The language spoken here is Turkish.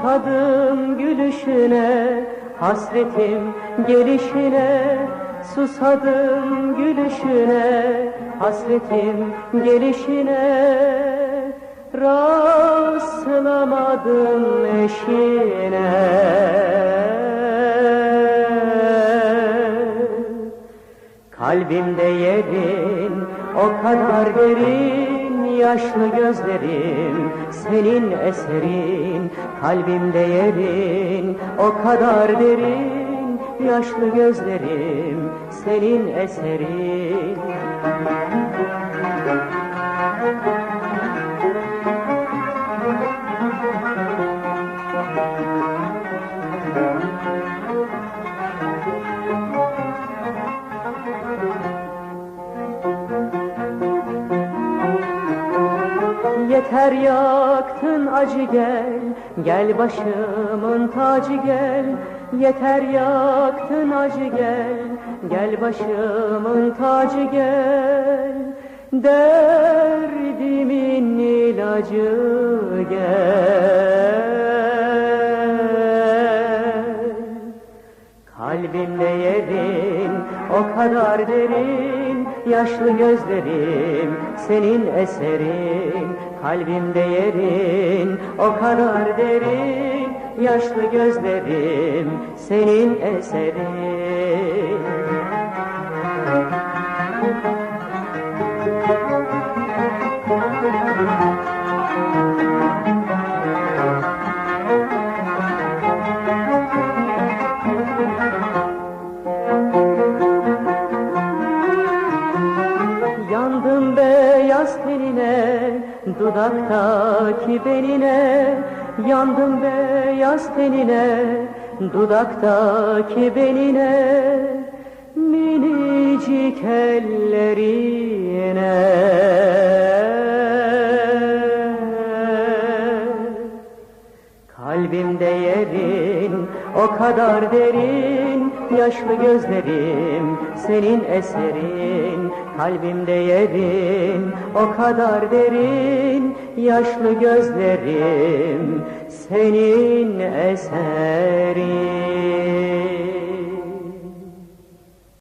Susadım gülüşüne, hasretim gelişine. Susadım gülüşüne, hasretim gelişine. Rastlamadım eşine. Kalbimde yerin o kadar derin Yaşlı gözlerim senin eserin Kalbimde yerin o kadar derin Yaşlı gözlerim senin eserin Yeter yaktın acı gel, gel başımın tacı gel. Yeter yaktın acı gel, gel başımın tacı gel. Derdimin ilacı gel. Kalbimde yerin o kadar derin Yaşlı gözlerim senin eserin Kalbimde yerin o kadar derin Yaşlı gözlerim senin eserin beyaz tenine, dudaktaki benine Yandım beyaz tenine, dudaktaki benine Minicik ellerine Kalbimde yerin o kadar derin Yaşlı gözlerim senin eserin. Kalbimde yerin o kadar derin Yaşlı gözlerim senin eserin